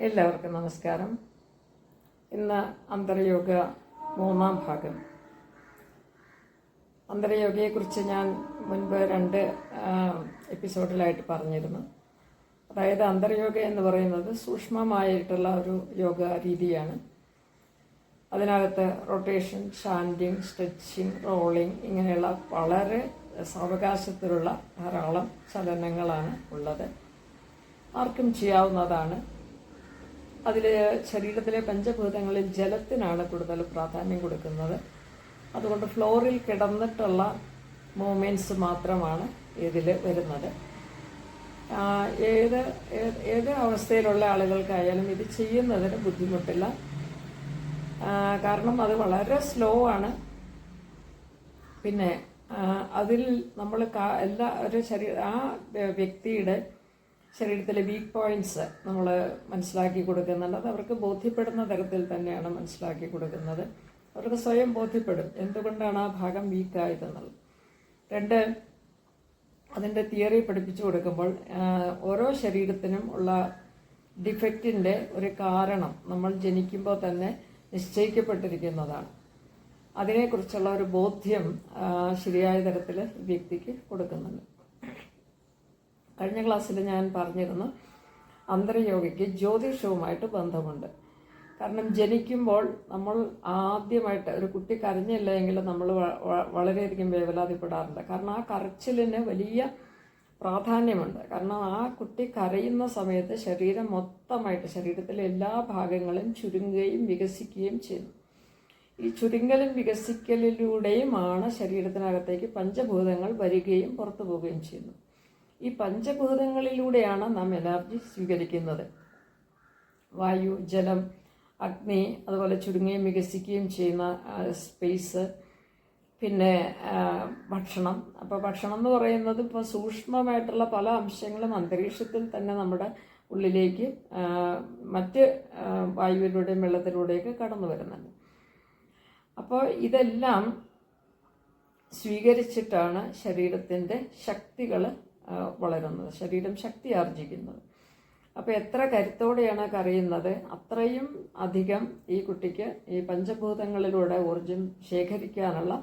എല്ലാവർക്കും നമസ്കാരം. ഇന്ന് അന്തരയോഗ മൂന്നാം ഭാഗം. അന്തർയോഗയെക്കുറിച്ച് ഞാൻ മുൻപ് രണ്ട് എപ്പിസോഡിലായിട്ട് പറഞ്ഞിരുന്നു. അതായത് അന്തർയോഗ എന്ന് പറയുന്നത് സൂക്ഷ്മമായിട്ടുള്ള ഒരു യോഗ രീതിയാണ്. അതിനകത്ത് റൊട്ടേഷൻ ഷാൻഡിങ് സ്ട്രെച്ചിങ് റോളിങ് ഇങ്ങനെയുള്ള വളരെ സാവകാശത്തിലുള്ള ധാരാളം ചലനങ്ങളാണ് ഉള്ളത്. ആർക്കും ചെയ്യാവുന്നതാണ്. അതിൽ ശരീരത്തിലെ പഞ്ചഭൂതങ്ങളിൽ ജലത്തിനാണ് കൂടുതൽ പ്രാധാന്യം കൊടുക്കുന്നത്. അതുകൊണ്ട് ഫ്ലോറിൽ കിടന്നിട്ടുള്ള മൂമെന്റ്സ് മാത്രമാണ് ഇതിൽ വരുന്നത്. ഏത് ഏത് അവസ്ഥയിലുള്ള ആളുകൾക്കായാലും ഇത് ചെയ്യുന്നതിന് ബുദ്ധിമുട്ടില്ല. കാരണം അത് വളരെ സ്ലോ ആണ്. പിന്നെ അതിൽ നമ്മൾ എല്ലാ ഒരു ശരീര ആ വ്യക്തിയുടെ ശരീരത്തിലെ വീക്ക് പോയിന്റ്സ് നമ്മൾ മനസ്സിലാക്കി കൊടുക്കുന്നുണ്ട് അത് അവർക്ക് ബോധ്യപ്പെടുന്ന തരത്തിൽ തന്നെയാണ് മനസ്സിലാക്കി കൊടുക്കുന്നത്. അവർക്ക് സ്വയം ബോധ്യപ്പെടും. എന്തുകൊണ്ടാണ് ആ ഭാഗം വീക്കായതെന്നുള്ളത് രണ്ട് അതിന്റെ തിയറി പഠിപ്പിച്ചു കൊടുക്കുമ്പോൾ ഓരോ ശരീരത്തിനും ഉള്ള ഡിഫക്റ്റിന്റെ ഒരു കാരണം നമ്മൾ ജനിക്കുമ്പോൾ തന്നെ നിശ്ചയിക്കപ്പെട്ടിരിക്കുന്നതാണ്. അതിനെക്കുറിച്ചുള്ള ഒരു ബോധ്യം ശരിയായ തരത്തിൽ വ്യക്തിക്ക് കൊടുക്കുന്നുണ്ട്. കഴിഞ്ഞ ക്ലാസ്സിൽ ഞാൻ പറഞ്ഞിരുന്നു അന്തരയോഗയ്ക്ക് ജ്യോതിഷവുമായിട്ട് ബന്ധമുണ്ട്. കാരണം ജനിക്കുമ്പോൾ നമ്മൾ ആദ്യമായിട്ട് ഒരു കുട്ടി കരഞ്ഞില്ല എങ്കിൽ നമ്മൾ വളരെയധികം വേവലാതിപ്പെടാറുണ്ട്. കാരണം ആ കരച്ചിലിന് വലിയ പ്രാധാന്യമുണ്ട്. കാരണം ആ കുട്ടി കരയുന്ന സമയത്ത് ശരീരം മൊത്തമായിട്ട് ശരീരത്തിലെ എല്ലാ ഭാഗങ്ങളും ചുരുങ്ങുകയും വികസിക്കുകയും ചെയ്യുന്നു. ഈ ചുരുങ്ങലും വികസിക്കലിലൂടെയുമാണ് ശരീരത്തിനകത്തേക്ക് പഞ്ചഭൂതങ്ങൾ വരികയും പുറത്തു പോവുകയും ചെയ്യുന്നത് ഈ പഞ്ചഭൂതങ്ങളിലൂടെയാണ് നാം എനർജി സ്വീകരിക്കുന്നത്. വായു ജലം അഗ്നി അതുപോലെ ചുരുങ്ങുകയും വികസിക്കുകയും ചെയ്യുന്ന സ്പേസ് പിന്നെ ഭക്ഷണം. അപ്പോൾ ഭക്ഷണം എന്ന് പറയുന്നത് ഇപ്പോൾ സൂക്ഷ്മമായിട്ടുള്ള പല അംശങ്ങളും അന്തരീക്ഷത്തിൽ തന്നെ നമ്മുടെ ഉള്ളിലേക്ക് മറ്റ് വായുവിലൂടെയും വെള്ളത്തിലൂടെയൊക്കെ കടന്നു വരുന്നുണ്ട്. അപ്പോൾ ഇതെല്ലാം സ്വീകരിച്ചിട്ടാണ് ശരീരത്തിന്റെ ശക്തികൾ വളരുന്നത് ശരീരം ശക്തി ആർജിക്കുന്നത് അപ്പോൾ എത്ര കരുത്തോടെയാണ് കറിയുന്നത് അത്രയും അധികം ഈ കുട്ടിക്ക് ഈ പഞ്ചഭൂതങ്ങളിലൂടെ ഊർജം ശേഖരിക്കാനുള്ള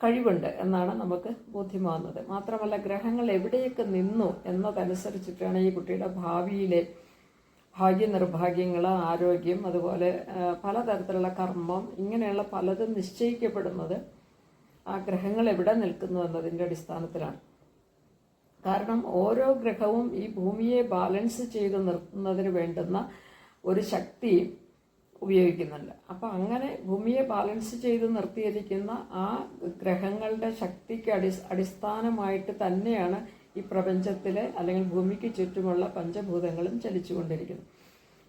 കഴിവുണ്ട് എന്നാണ് നമുക്ക് ബോധ്യമാകുന്നത്. മാത്രമല്ല ഗ്രഹങ്ങൾ എവിടെയൊക്കെ നിന്നു എന്നതനുസരിച്ചിട്ടാണ് ഈ കുട്ടിയുടെ ഭാവിയിലെ ഭാഗ്യ നിർഭാഗ്യങ്ങൾ ആരോഗ്യം അതുപോലെ പലതരത്തിലുള്ള കർമ്മം ഇങ്ങനെയുള്ള പലതും നിശ്ചയിക്കപ്പെടുന്നത് ആ ഗ്രഹങ്ങൾ എവിടെ നിൽക്കുന്നു എന്നതിന്റെ അടിസ്ഥാനത്തിലാണ്. കാരണം ഓരോ ഗ്രഹവും ഈ ഭൂമിയെ ബാലൻസ് ചെയ്ത് നിർത്തുന്നതിന് വേണ്ടുന്ന ഒരു ശക്തി ഉപയോഗിക്കുന്നുണ്ട്. അപ്പോൾ അങ്ങനെ ഭൂമിയെ ബാലൻസ് ചെയ്ത് നിർത്തിയിരിക്കുന്ന ആ ഗ്രഹങ്ങളുടെ ശക്തിക്ക് അടി അടിസ്ഥാനമായിട്ട് തന്നെയാണ് ഈ പ്രപഞ്ചത്തിലെ അല്ലെങ്കിൽ ഭൂമിക്ക് ചുറ്റുമുള്ള പഞ്ചഭൂതങ്ങളും ചലിച്ചുകൊണ്ടിരിക്കുന്നത്.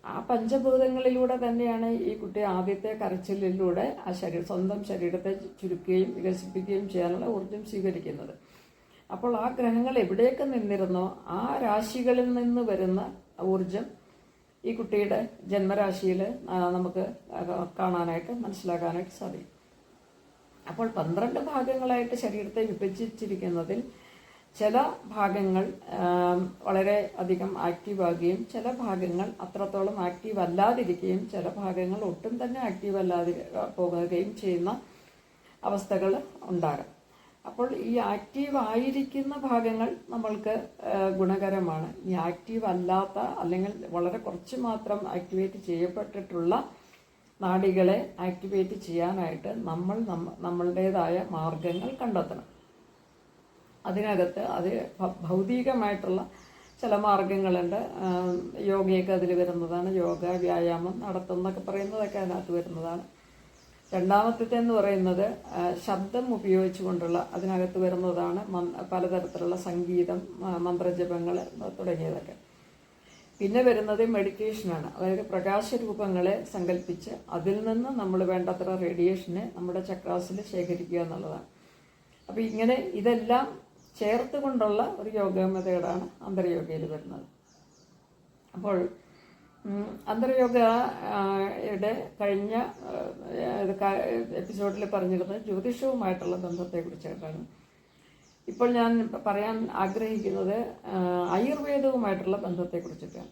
ആ പഞ്ചഭൂതങ്ങളിലൂടെ തന്നെയാണ് ഈ കുട്ടി ആദ്യത്തെ കരച്ചിലിലൂടെ ആ ശരീരം സ്വന്തം ശരീരത്തെ ചുരുക്കുകയും വികസിപ്പിക്കുകയും ചെയ്യാനുള്ള ഊർജം സ്വീകരിക്കുന്നത്. അപ്പോൾ ആ ഗ്രഹങ്ങൾ എവിടെയൊക്കെ നിന്നിരുന്നോ ആ രാശികളിൽ നിന്ന് വരുന്ന ഊർജം ഈ കുട്ടിയുടെ ജന്മരാശിയിൽ നമുക്ക് കാണാനായിട്ട് മനസ്സിലാക്കാനായിട്ട് സാധിക്കും. അപ്പോൾ പന്ത്രണ്ട് ഭാഗങ്ങളായിട്ട് ശരീരത്തെ വിഭജിച്ചിരിക്കുന്നതിൽ ചില ഭാഗങ്ങൾ വളരെ അധികം ആക്റ്റീവ് ആകുകയും ചില ഭാഗങ്ങൾ അത്രത്തോളം ആക്റ്റീവ് അല്ലാതിരിക്കുകയും ചില ഭാഗങ്ങൾ ഒട്ടും തന്നെ ആക്റ്റീവ് അല്ലാതെ പോകുകയും ചെയ്യുന്ന അവസ്ഥകൾ ഉണ്ടാകാം. അപ്പോൾ ഈ ആക്റ്റീവ് ആയിരിക്കുന്ന ഭാഗങ്ങൾ നമ്മൾക്ക് ഗുണകരമാണ്. ഈ ആക്റ്റീവ് അല്ലാത്ത അല്ലെങ്കിൽ വളരെ കുറച്ച് മാത്രം ആക്ടിവേറ്റ് ചെയ്യപ്പെട്ടിട്ടുള്ള നാടികളെ ആക്ടിവേറ്റ് ചെയ്യാനായിട്ട് നമ്മൾ നമ്മ- നമ്മളുടേതായ മാർഗങ്ങൾ കണ്ടെത്തണം. അതിനകത്ത് അത് ഭൗതികമായിട്ടുള്ള ചില മാർഗങ്ങളുണ്ട്. യോഗയൊക്കെ അതിൽ വരുന്നതാണ്. യോഗ വ്യായാമം നടത്തുന്നൊക്കെ പറയുന്നതൊക്കെ അതിനകത്ത് വരുന്നതാണ്. രണ്ടാമത്തെ എന്ന് പറയുന്നത് ശബ്ദം ഉപയോഗിച്ചുകൊണ്ടുള്ള അതിനകത്ത് വരുന്നതാണ് പലതരത്തിലുള്ള സംഗീതം മന്ത്രജപങ്ങൾ തുടങ്ങിയതൊക്കെ. പിന്നെ വരുന്നത് മെഡിറ്റേഷനാണ്. അതായത് പ്രകാശരൂപങ്ങളെ സങ്കല്പിച്ച് അതിൽ നിന്ന് നമ്മൾ വേണ്ടത്ര റേഡിയേഷനെ നമ്മുടെ ചക്രാസിൽ ശേഖരിക്കുക എന്നുള്ളതാണ്. അപ്പോൾ ഇങ്ങനെ ഇതെല്ലാം ചേർത്ത് കൊണ്ടുള്ള ഒരു യോഗമതയോടാണ് അന്തർയോഗയിൽ വരുന്നത്. അപ്പോൾ ഉം, അന്തർയോഗ ആ, കഴിഞ്ഞ എപ്പിസോഡിൽ പറഞ്ഞിരുന്നത് ജ്യോതിഷവുമായിട്ടുള്ള ബന്ധത്തെക്കുറിച്ചായിട്ടാണ്. ഇപ്പോൾ ഞാൻ പറയാൻ ആഗ്രഹിക്കുന്നത് ആയുർവേദവുമായിട്ടുള്ള ബന്ധത്തെക്കുറിച്ചിട്ടാണ്.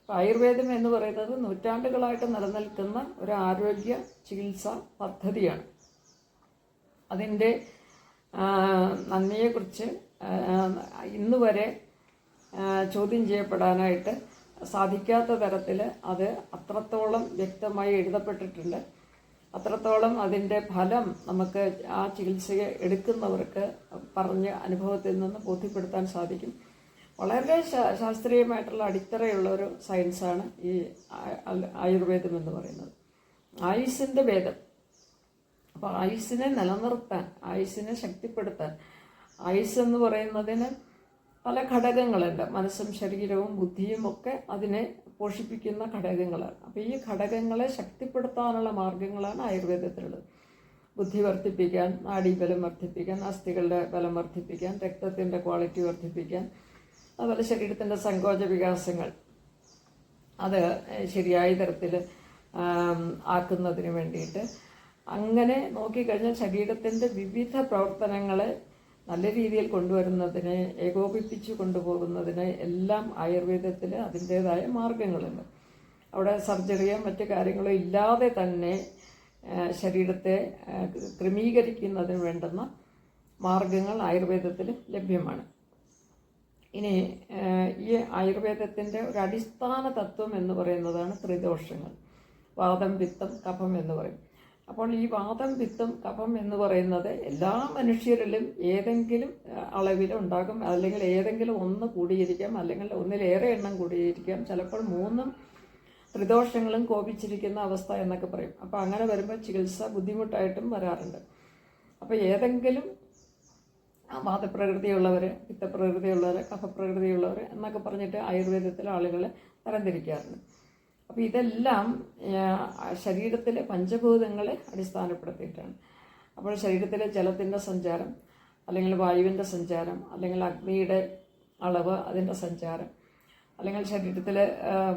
അപ്പോൾ ആയുർവേദം എന്ന് പറയുന്നത് നൂറ്റാണ്ടുകളായിട്ട് നിലനിൽക്കുന്ന ഒരു ആരോഗ്യ ചികിത്സാ പദ്ധതിയാണ്. അതിന്റെ നന്മയെക്കുറിച്ച് നന്ദിയെക്കുറിച്ച് ആ, ഇന്ന് വരെ ചോദ്യം ചെയ്യപ്പെടാനായിട്ട് സാധിക്കാത്ത തരത്തിൽ അത് അത്രത്തോളം വ്യക്തമായി എഴുതപ്പെട്ടിട്ടുണ്ട്. അത്രത്തോളം അതിന്റെ ഫലം നമുക്ക് ആ ചികിത്സയെ എടുക്കുന്നവർക്ക് പറഞ്ഞ് അനുഭവത്തിൽ നിന്ന് ബോധ്യപ്പെടുത്താൻ സാധിക്കും. വളരെ ശാസ്ത്രീയമായിട്ടുള്ള അടിത്തറയുള്ള ഒരു സയൻസാണ് ഈ ആയുർവേദം എന്ന് പറയുന്നത്. ആയുസിന്റെ ഭേദം. അപ്പോൾ ആയുസ്സിനെ നിലനിർത്താൻ ആയുസ്സിനെ ശക്തിപ്പെടുത്താൻ ആയുസ് എന്ന് പറയുന്നതിന് പല ഘടകങ്ങളുണ്ട്. മനസ്സും ശരീരവും ബുദ്ധിയും ഒക്കെ അതിനെ പോഷിപ്പിക്കുന്ന ഘടകങ്ങളാണ്. അപ്പോൾ ഈ ഘടകങ്ങളെ ശക്തിപ്പെടുത്താനുള്ള മാർഗങ്ങളാണ് ആയുർവേദത്തിലുള്ളത്. ബുദ്ധി വർദ്ധിപ്പിക്കാൻ നാഡീബലം വർദ്ധിപ്പിക്കാൻ അസ്ഥികളുടെ ബലം വർദ്ധിപ്പിക്കാൻ രക്തത്തിന്റെ ക്വാളിറ്റി വർദ്ധിപ്പിക്കാൻ അതുപോലെ ശരീരത്തിന്റെ സങ്കോച വികാസങ്ങൾ. അത് ശരിയായ തരത്തിൽ ആക്കുന്നതിന് വേണ്ടിയിട്ട്. അങ്ങനെ നോക്കിക്കഴിഞ്ഞാൽ ശരീരത്തിന്റെ വിവിധ പ്രവർത്തനങ്ങളെ നല്ല രീതിയിൽ കൊണ്ടുവരുന്നതിന് ഏകോപിപ്പിച്ച് കൊണ്ടുപോകുന്നതിന് എല്ലാം ആയുർവേദത്തിന് അതിന്റേതായ മാർഗങ്ങളുണ്ട്. അവിടെ സർജറിയോ മറ്റു കാര്യങ്ങളോ ഇല്ലാതെ തന്നെ ശരീരത്തെ ക്രമീകരിക്കുന്നതിന് വേണ്ടുന്ന മാർഗങ്ങൾ ആയുർവേദത്തിൽ ലഭ്യമാണ്. ഇനി ഈ ആയുർവേദത്തിന്റെ ഒരു അടിസ്ഥാന തത്വം എന്ന് പറയുന്നതാണ് ത്രിദോഷങ്ങൾ. വാദം പിത്തം കഫം എന്ന് പറയും. അപ്പോൾ ഈ വാദം പിത്തം കഫം എന്ന് പറയുന്നത് എല്ലാ മനുഷ്യരിലും ഏതെങ്കിലും അളവിൽ ഉണ്ടാകും. അല്ലെങ്കിൽ ഏതെങ്കിലും ഒന്ന് കൂടിയിരിക്കാം. അല്ലെങ്കിൽ ഒന്നിലേറെ എണ്ണം കൂടിയിരിക്കാം. ചിലപ്പോൾ മൂന്നും ത്രിദോഷങ്ങളും കോപിച്ചിരിക്കുന്ന അവസ്ഥ എന്നൊക്കെ പറയും. അപ്പോൾ അങ്ങനെ വരുമ്പോൾ ചികിത്സ ബുദ്ധിമുട്ടായിട്ടും വരാറുണ്ട്. അപ്പോൾ ഏതെങ്കിലും വാദപ്രകൃതിയുള്ളവർ പിത്തപ്രകൃതിയുള്ളവർ കഫപ്രകൃതിയുള്ളവർ എന്നൊക്കെ പറഞ്ഞിട്ട് ആയുർവേദത്തിലെ ആളുകളെ തരംതിരിക്കാറുണ്ട്. അപ്പോൾ ഇതെല്ലാം ശരീരത്തിലെ പഞ്ചഭൂതങ്ങളെ അടിസ്ഥാനപ്പെടുത്തിയിട്ടാണ്. അപ്പോൾ ശരീരത്തിലെ ജലത്തിന്റെ സഞ്ചാരം അല്ലെങ്കിൽ വായുവിന്റെ സഞ്ചാരം അല്ലെങ്കിൽ അഗ്നിയുടെ അളവ് അതിന്റെ സഞ്ചാരം അല്ലെങ്കിൽ ശരീരത്തിൽ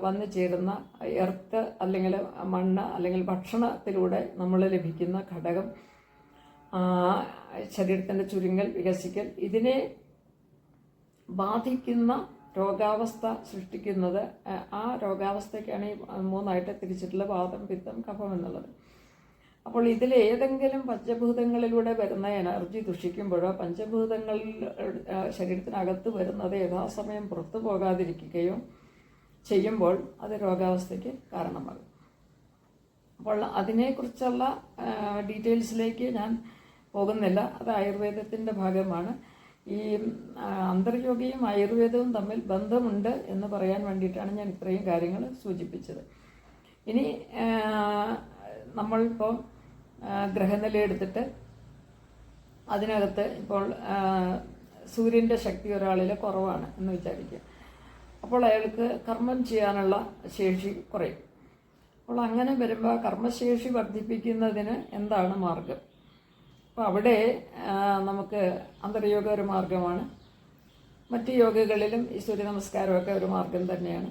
വന്നു ചേരുന്ന എർത്ത് അല്ലെങ്കിൽ മണ്ണ് അല്ലെങ്കിൽ ഭക്ഷണത്തിലൂടെ നമ്മൾ ലഭിക്കുന്ന ഘടകം ശരീരത്തിന്റെ ചുരുങ്ങൽ വികസിക്കൽ ഇതിനെ ബാധിക്കുന്ന രോഗാവസ്ഥ സൃഷ്ടിക്കുന്നത് ആ, രോഗാവസ്ഥയ്ക്കാണ് ഈ മൂന്നായിട്ട് തിരിച്ചിട്ടുള്ള വാദം പിത്തം കഫം എന്നുള്ളത്. അപ്പോൾ ഇതിൽ ഏതെങ്കിലും പഞ്ചഭൂതങ്ങളിലൂടെ വരുന്ന എനർജി ദുഷിക്കുമ്പോഴോ പഞ്ചഭൂതങ്ങളിൽ ശരീരത്തിനകത്ത് വരുന്നത് യഥാസമയം പുറത്തു പോകാതിരിക്കുകയോ ചെയ്യുമ്പോൾ അത് രോഗാവസ്ഥയ്ക്ക് കാരണമാകും. അപ്പോൾ അതിനെക്കുറിച്ചുള്ള ഡീറ്റെയിൽസിലേക്ക് ഞാൻ പോകുന്നില്ല. അത് ആയുർവേദത്തിന്റെ ഭാഗമാണ്. ഈ അന്തർയോഗയും ആയുർവേദവും തമ്മിൽ ബന്ധമുണ്ട് എന്ന് പറയാൻ വേണ്ടിയിട്ടാണ് ഞാൻ ഇത്രയും കാര്യങ്ങൾ സൂചിപ്പിച്ചത്. ഇനി നമ്മളിപ്പോൾ ഗ്രഹനില എടുത്തിട്ട് അതിനകത്ത് ഇപ്പോൾ സൂര്യന്റെ ശക്തി ഒരാളിൽ കുറവാണ് എന്ന് വിചാരിക്കുക. അപ്പോൾ അയാൾക്ക് കർമ്മം ചെയ്യാനുള്ള ശേഷി കുറയും. അപ്പോൾ അങ്ങനെ വരുമ്പോൾ കർമ്മശേഷി വർദ്ധിപ്പിക്കുന്നതിന് എന്താണ് മാർഗം? അപ്പോൾ അവിടെ നമുക്ക് അന്തർയോഗ ഒരു മാർഗമാണ്. മറ്റ് യോഗകളിലും ഈ സൂര്യ നമസ്കാരമൊക്കെ ഒരു മാർഗം തന്നെയാണ്.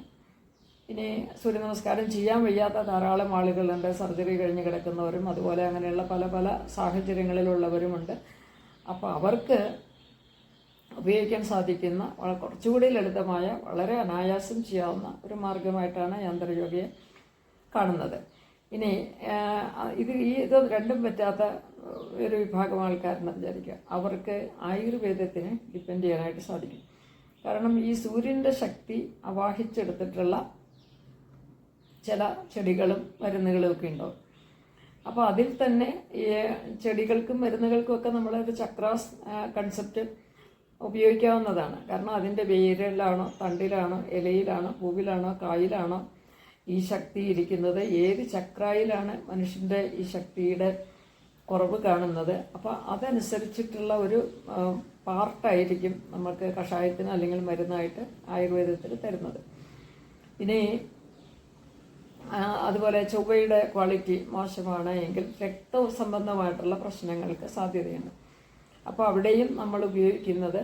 ഇനി സൂര്യ നമസ്കാരം ചെയ്യാൻ വയ്യാത്ത ധാരാളം ആളുകളുണ്ട്. സർജറി കഴിഞ്ഞ് കിടക്കുന്നവരും അതുപോലെ അങ്ങനെയുള്ള പല പല സാഹചര്യങ്ങളിലുള്ളവരുമുണ്ട് അപ്പോൾ അവർക്ക് ഉപയോഗിക്കാൻ സാധിക്കുന്ന കുറച്ചുകൂടി ലളിതമായ വളരെ അനായാസം ചെയ്യാവുന്ന ഒരു മാർഗമായിട്ടാണ് ഈ അന്തർയോഗയെ കാണുന്നത്. ഇനി ഇത് ഈ ഇത് രണ്ടും പറ്റാത്ത ഒരു വിഭാഗം ആൾക്കാരെന്ന് വിചാരിക്കുക. അവർക്ക് ആയുർവേദത്തിന് ഡിപ്പെൻഡ് ചെയ്യാനായിട്ട് സാധിക്കും. കാരണം ഈ സൂര്യന്റെ ശക്തി അവാഹിച്ചെടുത്തിട്ടുള്ള ചില ചെടികളും മരുന്നുകളും ഒക്കെ ഉണ്ടാവും അപ്പോൾ അതിൽ തന്നെ ഈ ചെടികൾക്കും മരുന്നുകൾക്കും ഒക്കെ നമ്മളൊരു ചക്രാസ് കൺസെപ്റ്റ് ഉപയോഗിക്കാവുന്നതാണ്. കാരണം അതിന്റെ വേരിലാണോ തണ്ടിലാണോ ഇലയിലാണോ പൂവിലാണോ കായിലാണോ ഈ ശക്തി ഇരിക്കുന്നത്? ഏത് ചക്രായിലാണ് മനുഷ്യന്റെ ഈ ശക്തിയുടെ കുറവ് കാണുന്നത്. അപ്പോൾ അതനുസരിച്ചിട്ടുള്ള ഒരു പാർട്ടായിരിക്കും നമുക്ക് കഷായത്തിന് അല്ലെങ്കിൽ മരുന്നായിട്ട് ആയുർവേദത്തിൽ തരുന്നത്. ഇനി അതുപോലെ ചൊവ്വയുടെ ക്വാളിറ്റി മോശമാണ് എങ്കിൽ രക്ത സംബന്ധമായിട്ടുള്ള പ്രശ്നങ്ങൾക്ക് സാധ്യതയുണ്ട്. അപ്പോൾ അവിടെയും നമ്മൾ ഉപയോഗിക്കുന്നത്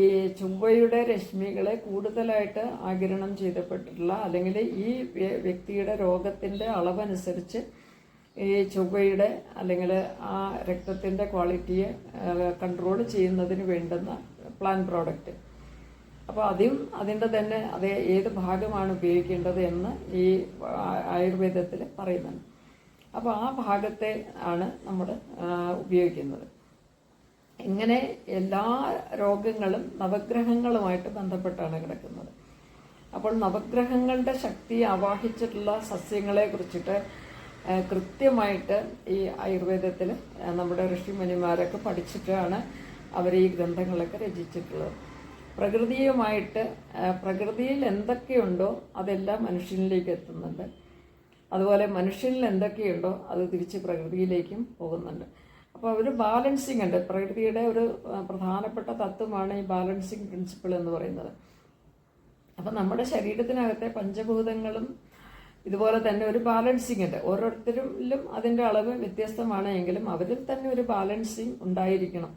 ഈ ചൊവ്വയുടെ രശ്മികളെ കൂടുതലായിട്ട് ആഗിരണം ചെയ്തപ്പെട്ടിട്ടുള്ള അല്ലെങ്കിൽ ഈ വ്യക്തിയുടെ രോഗത്തിന്റെ അളവനുസരിച്ച് ഈ ചൊവ്വയുടെ അല്ലെങ്കിൽ ആ രക്തത്തിന്റെ ക്വാളിറ്റിയെ കൺട്രോൾ ചെയ്യുന്നതിന് വേണ്ടുന്ന പ്ലാൻ പ്രോഡക്റ്റ് അപ്പോൾ അതും അതിന്റെ തന്നെ അതേ ഏത് ഭാഗമാണ് ഉപയോഗിക്കേണ്ടത് എന്ന് ഈ ആയുർവേദത്തിൽ പറയുന്നുണ്ട്. അപ്പോൾ ആ ഭാഗത്തെ ആണ് നമ്മൾ ഉപയോഗിക്കുന്നത്. ഇങ്ങനെ എല്ലാ രോഗങ്ങളും നവഗ്രഹങ്ങളുമായിട്ട് ബന്ധപ്പെട്ടാണ് കിടക്കുന്നത്. അപ്പോൾ നവഗ്രഹങ്ങളുടെ ശക്തി ആവാഹിച്ചിട്ടുള്ള സസ്യങ്ങളെ കുറിച്ചിട്ട് കൃത്യമായിട്ട് ഈ ആയുർവേദത്തിൽ നമ്മുടെ ഋഷിമുനിമാരൊക്കെ പഠിച്ചിട്ടാണ് അവർ ഈ ഗ്രന്ഥങ്ങളൊക്കെ രചിച്ചിട്ടുള്ളത്. പ്രകൃതിയുമായിട്ട് പ്രകൃതിയിൽ എന്തൊക്കെയുണ്ടോ അതെല്ലാം മനുഷ്യനിലേക്ക് എത്തുന്നുണ്ട്. അതുപോലെ മനുഷ്യനിൽ എന്തൊക്കെയുണ്ടോ അത് തിരിച്ച് പ്രകൃതിയിലേക്കും പോകുന്നുണ്ട്. അപ്പോൾ ഒരു ബാലൻസിങ് ഉണ്ട്. പ്രകൃതിയുടെ ഒരു പ്രധാനപ്പെട്ട തത്വമാണ് ഈ ബാലൻസിങ് പ്രിൻസിപ്പിൾ എന്ന് പറയുന്നത്. അപ്പോൾ നമ്മുടെ ശരീരത്തിനകത്തെ പഞ്ചഭൂതങ്ങളും ഇതുപോലെ തന്നെ ഒരു ബാലൻസിങ് ഉണ്ട്. ഓരോരുത്തരിലും അതിന്റെ അളവ് വ്യത്യസ്തമാണ് എങ്കിലും അവരിൽ തന്നെ ഒരു ബാലൻസിങ് ഉണ്ടായിരിക്കണം.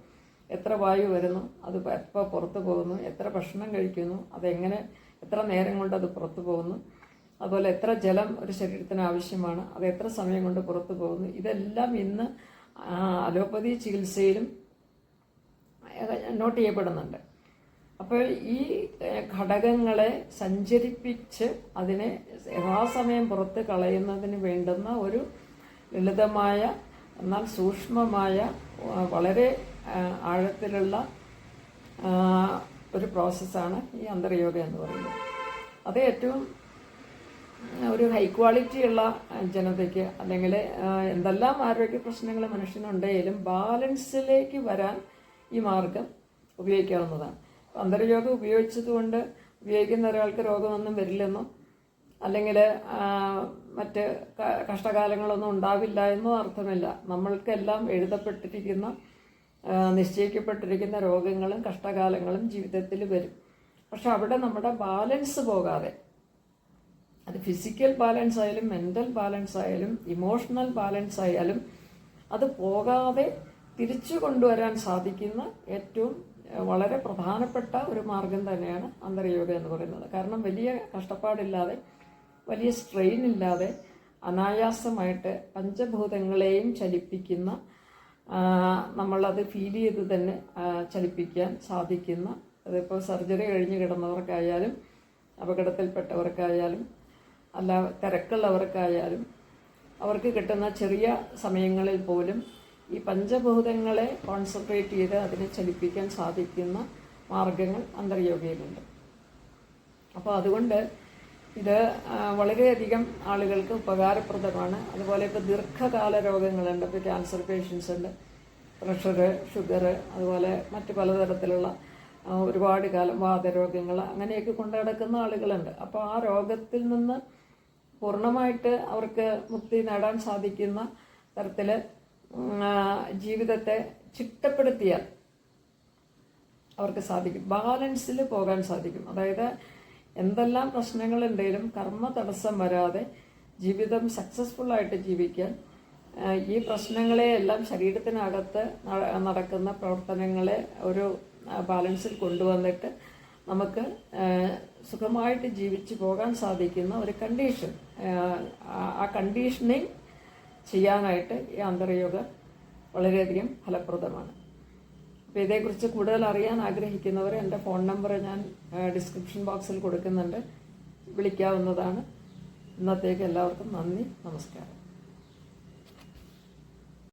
എത്ര വായു വരുന്നു അത് എപ്പോൾ പുറത്തു പോകുന്നു എത്ര ഭക്ഷണം കഴിക്കുന്നു അതെങ്ങനെ എത്ര നേരം കൊണ്ട് അത് പുറത്തു പോകുന്നു അതുപോലെ എത്ര ജലം ഒരു ശരീരത്തിന് ആവശ്യമാണ് അത് എത്ര സമയം കൊണ്ട് പുറത്തു പോകുന്നു ഇതെല്ലാം ഇന്ന് അലോപ്പതി ചികിത്സയിലും നോട്ട് ചെയ്യപ്പെടുന്നുണ്ട്. അപ്പോൾ ഈ ഘടകങ്ങളെ സഞ്ചരിപ്പിച്ച് അതിനെ യഥാസമയം പുറത്ത് കളയുന്നതിന് വേണ്ടുന്ന ഒരു ലളിതമായ എന്നാൽ സൂക്ഷ്മമായ വളരെ ആഴത്തിലുള്ള ഒരു പ്രോസസ്സാണ് ഈ അന്തർയോഗ എന്ന് പറയുന്നത്. അത് ഏറ്റവും ഒരു ഹൈ ക്വാളിറ്റി ഉള്ള ജനതയ്ക്ക് അല്ലെങ്കിൽ എന്തെല്ലാം ആരോഗ്യ പ്രശ്നങ്ങൾ മനുഷ്യനുണ്ടെങ്കിലും ബാലൻസിലേക്ക് വരാൻ ഈ മാർഗം ഉപയോഗിക്കാവുന്നതാണ്. അന്തർയോഗം ഉപയോഗിച്ചതുകൊണ്ട് ഉപയോഗിക്കുന്ന ഒരാൾക്ക് രോഗമൊന്നും വരില്ലെന്നും അല്ലെങ്കിൽ മറ്റ് കഷ്ടകാലങ്ങളൊന്നും ഉണ്ടാവില്ല എന്നും അർത്ഥമില്ല. നമ്മൾക്കെല്ലാം എഴുതപ്പെട്ടിരിക്കുന്ന നിശ്ചയിക്കപ്പെട്ടിരിക്കുന്ന രോഗങ്ങളും കഷ്ടകാലങ്ങളും ജീവിതത്തിൽ വരും. പക്ഷെ അവിടെ നമ്മുടെ ബാലൻസ് പോകാതെ അത് ഫിസിക്കൽ ബാലൻസ് ആയാലും മെന്റൽ ബാലൻസ് ആയാലും ഇമോഷണൽ ബാലൻസ് ആയാലും അത് പോകാതെ തിരിച്ചു കൊണ്ടുവരാൻ സാധിക്കുന്ന ഏറ്റവും വളരെ പ്രധാനപ്പെട്ട ഒരു മാർഗം തന്നെയാണ് അന്തർയോഗ എന്ന് പറയുന്നത്. കാരണം വലിയ കഷ്ടപ്പാടില്ലാതെ വലിയ സ്ട്രെയിൻ ഇല്ലാതെ അനായാസമായിട്ട് പഞ്ചഭൂതങ്ങളെയും ചലിപ്പിക്കുന്ന നമ്മളത് ഫീൽ ചെയ്ത് തന്നെ ചലിപ്പിക്കാൻ സാധിക്കുന്ന അതിപ്പോൾ സർജറി കഴിഞ്ഞ് കിടന്നവർക്കായാലും അപകടത്തിൽപ്പെട്ടവർക്കായാലും അല്ല തിരക്കുള്ളവർക്കായാലും അവർക്ക് കിട്ടുന്ന ചെറിയ സമയങ്ങളിൽ പോലും ഈ പഞ്ചഭൂതങ്ങളെ കോൺസെൻട്രേറ്റ് ചെയ്ത് അതിനെ ചലിപ്പിക്കാൻ സാധിക്കുന്ന മാർഗങ്ങൾ അന്തർയോഗയിലുണ്ട്. അപ്പോൾ അതുകൊണ്ട് ഇത് വളരെയധികം ആളുകൾക്ക് ഉപകാരപ്രദമാണ്. അതുപോലെ ഇപ്പോൾ ദീർഘകാല രോഗങ്ങളുണ്ട്. ഇപ്പോൾ ക്യാൻസർ പേഷ്യൻസ് ഉണ്ട്. പ്രഷർ ഷുഗർ അതുപോലെ മറ്റ് പലതരത്തിലുള്ള ഒരുപാട് കാലം വാതരോഗങ്ങൾ അങ്ങനെയൊക്കെ കൊണ്ടു നടക്കുന്ന ആളുകളുണ്ട്. അപ്പോൾ ആ രോഗത്തിൽ നിന്ന് പൂർണമായിട്ട് അവർക്ക് മുക്തി നേടാൻ സാധിക്കുന്ന തരത്തിൽ ജീവിതത്തെ ചിട്ടപ്പെടുത്തിയാൽ അവർക്ക് സാധിക്കും. ബാലൻസിൽ പോകാൻ സാധിക്കും. അതായത് എന്തെല്ലാം പ്രശ്നങ്ങൾ പ്രശ്നങ്ങളുണ്ടെങ്കിലും കർമ്മ തടസ്സം വരാതെ ജീവിതം സക്സസ്ഫുൾ ആയിട്ട് ജീവിക്കാൻ ഈ പ്രശ്നങ്ങളെയെല്ലാം ശരീരത്തിനകത്ത് നടക്കുന്ന പ്രവർത്തനങ്ങളെ ഒരു ബാലൻസിൽ കൊണ്ടുവന്നിട്ട് നമുക്ക് സുഖമായിട്ട് ജീവിച്ചു പോകാൻ സാധിക്കുന്ന ഒരു കണ്ടീഷൻ ആ കണ്ടീഷനിങ് ചെയ്യാനായിട്ട് ഈ അന്തർയോഗ വളരെയധികം ഫലപ്രദമാണ്. അപ്പോൾ ഇതേക്കുറിച്ച് കൂടുതൽ അറിയാൻ ആഗ്രഹിക്കുന്നവർ എന്റെ ഫോൺ നമ്പർ ഞാൻ ഡിസ്ക്രിപ്ഷൻ ബോക്സിൽ കൊടുക്കുന്നുണ്ട്. വിളിക്കാവുന്നതാണ്. ഇന്നത്തേക്ക് എല്ലാവർക്കും നന്ദി നമസ്കാരം.